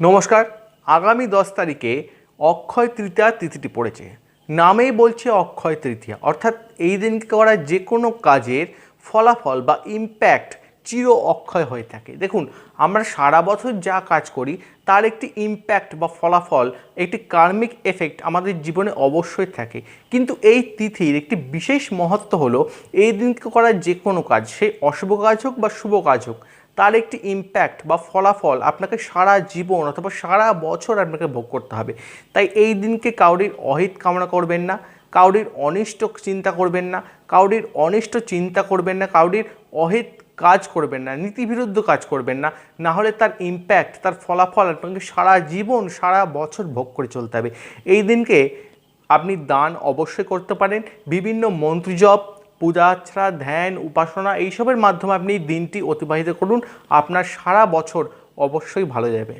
নমস্কার। আগামী দশ তারিখে অক্ষয় তৃতীয়া তিথিটি পড়েছে। নামেই বলছে অক্ষয় তৃতীয়া। অর্থাৎ এই দিনকে করা যে কোনো কাজের ফলাফল বা ইম্প্যাক্ট চির অক্ষয় হয়ে থাকে। দেখুন, আমরা সারা বছর যা কাজ করি, তার একটি ইম্প্যাক্ট বা ফলাফল, একটি কার্মিক এফেক্ট আমাদের জীবনে অবশ্যই থাকে। কিন্তু এই তিথির একটি বিশেষ মহত্ব হলো, এই দিনকে করা যে কোনো কাজ, সে অশুভ কাজ হোক বা শুভ কাজ হোক, তার একটি ইম্প্যাক্ট বা ফলাফল আপনাকে সারা জীবন অথবা সারা বছর আপনাকে ভোগ করতে হবে। তাই এই দিনকে কাউরির অহিত কামনা করবেন না, কাউরির অনিষ্ট চিন্তা করবেন না, কাউরির অনিষ্ট চিন্তা করবেন না, কাউরির অহিত কাজ করবেন না, নীতিবিরুদ্ধ কাজ করবেন না না হলে তার ইম্প্যাক্ট তার ফলাফল আপনাকে সারা জীবন, সারা বছর ভোগ করে চলতে হবে। এই দিনকে আপনি দান অবশ্যই করতে পারেন। বিভিন্ন মন্ত্রজপ পূজা আর্চনা ধ্যান, উপাসনা এইসবের মাধ্যমে আপনি দিনটি অতিবাহিত করুন। আপনার সারা বছর অবশ্যই ভালো যাবে।